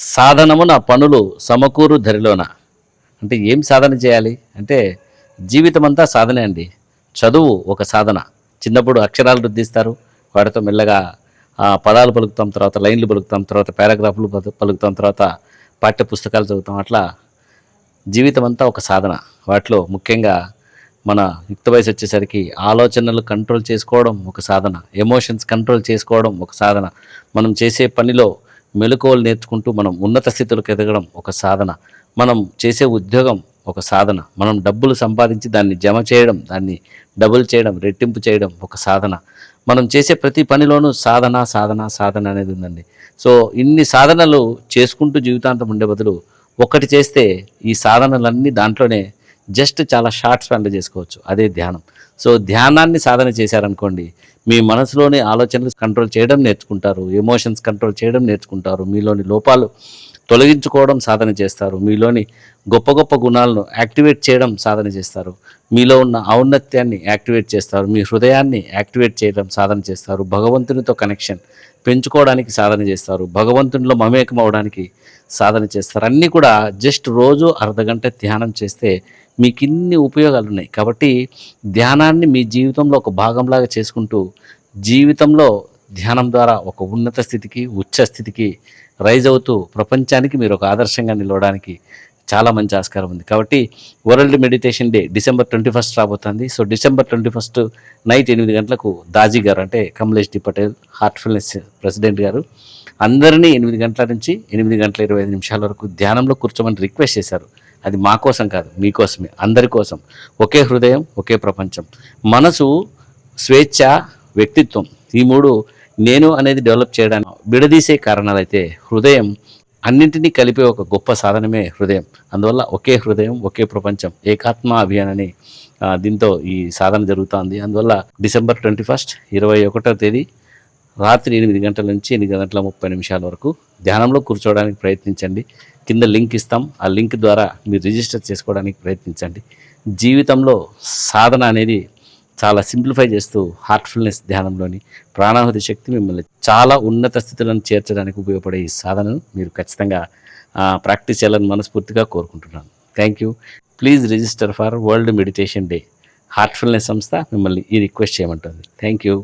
సాధనము నా పనులు సమకూరు ధరిలోన. అంటే ఏం సాధన చేయాలి? అంటే జీవితం అంతా సాధనే అండి. చదువు ఒక సాధన. చిన్నప్పుడు అక్షరాలు రుద్దిస్తారు. వాటితో మెల్లగా ఆ, పదాలు పలుకుతాం తర్వాత లైన్లు పలుకుతాం తర్వాత పారాగ్రాఫ్లు పలుకుతాం తర్వాత పాఠ్య పుస్తకాలు చదువుతాం. అట్లా జీవితం అంతా ఒక సాధన. వాటిలో ముఖ్యంగా మన యుక్త వయసు వచ్చేసరికి ఆలోచనలు కంట్రోల్ చేసుకోవడం ఒక సాధన. ఎమోషన్స్ కంట్రోల్ చేసుకోవడం ఒక సాధన. మనం చేసే పనిలో మెలకువలు నేర్చుకుంటూ మనం ఉన్నత స్థితులకు ఎదగడం ఒక సాధన. మనం చేసే ఉద్యోగం ఒక సాధన. మనం డబ్బులు సంపాదించి దాన్ని జమ చేయడం దాన్ని డబుల్ చేయడం రెట్టింపు చేయడం ఒక సాధన. మనం చేసే ప్రతి పనిలోనూ సాధన సాధన సాధన అనేది ఉందండి. సో ఇన్ని సాధనలు చేసుకుంటూ జీవితాంతం ఉండే బదులు ఒకటి చేస్తే ఈ సాధనలన్నీ దాంట్లోనే జస్ట్ చాలా షార్ట్ స్పాన్లో చేసుకోవచ్చు. అదే ధ్యానం. సో ధ్యానాన్ని సాధన చేశారనుకోండి మీ మనసులోని ఆలోచనలు కంట్రోల్ చేయడం నేర్చుకుంటారు ఎమోషన్స్ కంట్రోల్ చేయడం నేర్చుకుంటారు మీలోని లోపాలు తొలగించుకోవడం సాధన చేస్తారు. మీలోని గొప్ప గొప్ప గుణాలను యాక్టివేట్ చేయడం సాధన చేస్తారు. మీలో ఉన్న ఔన్నత్యాన్ని యాక్టివేట్ చేస్తారు. మీ హృదయాన్ని యాక్టివేట్ చేయడం సాధన చేస్తారు. భగవంతునితో కనెక్షన్ పెంచుకోవడానికి సాధన చేస్తారు. భగవంతునిలో మమేకం అవడానికి సాధన చేస్తారు. అన్నీ కూడా జస్ట్ రోజు అర్ధగంట ధ్యానం చేస్తే మీకు ఇన్ని ఉపయోగాలు ఉన్నాయి కాబట్టి ధ్యానాన్ని మీ జీవితంలో ఒక భాగంలాగా చేసుకుంటూ జీవితంలో ధ్యానం ద్వారా ఒక ఉన్నత స్థితికి ఉచ్చ స్థితికి రైజ్ అవుతూ ప్రపంచానికి మీరు ఒక ఆదర్శంగా నిలవడానికి చాలా మంచి ఆస్కారం ఉంది. కాబట్టి world meditation day December twenty first రాబోతుంది. So December twenty first night ఎనిమిది గంటలకు దాజీ గారు అంటే Kamlesh D Patel Heartfulness president గారు అందరినీ ఎనిమిది గంటల నుంచి ఎనిమిది గంటల ఇరవై ఐదు నిమిషాల వరకు ధ్యానంలో కూర్చోమని రిక్వెస్ట్ చేశారు. అది మా కోసం కాదు మీకోసమే అందరి కోసం. ఒకే హృదయం ఒకే ప్రపంచం. మనసు స్వేచ్ఛ వ్యక్తిత్వం ఈ మూడు నేను అనేది డెవలప్ చేయడానికి విడదీసే కారణాలు అయితే హృదయం అన్నింటినీ కలిపే ఒక గొప్ప సాధనమే హృదయం. అందువల్ల ఒకే హృదయం ఒకే ప్రపంచం ఏకాత్మ అభియాన్ అని దీంతో ఈ సాధన జరుగుతోంది. అందువల్ల డిసెంబర్ ట్వంటీ ఫస్ట్ ఇరవై ఒకటో తేదీ రాత్రి ఎనిమిది గంటల నుంచి ఎనిమిది గంటల ముప్పై నిమిషాల వరకు ధ్యానంలో కూర్చోవడానికి ప్రయత్నించండి. కింద లింక్ ఇస్తాం. ఆ లింక్ ద్వారా మీరు రిజిస్టర్ చేసుకోవడానికి ప్రయత్నించండి. జీవితంలో సాధన అనేది చాలా సింప్లిఫై చేస్తూ హార్ట్ఫుల్నెస్ ధ్యానంలోని ప్రాణాహుతి శక్తి మిమ్మల్ని చాలా ఉన్నత స్థితులను చేర్చడానికి ఉపయోగపడే ఈ సాధనను మీరు ఖచ్చితంగా ప్రాక్టీస్ చేయాలని మనస్ఫూర్తిగా కోరుకుంటున్నాను. Thank you please register for world meditation day Heartfulness సంస్థ మిమ్మల్ని ఈ రిక్వెస్ట్ చేయమంటుంది. Thank you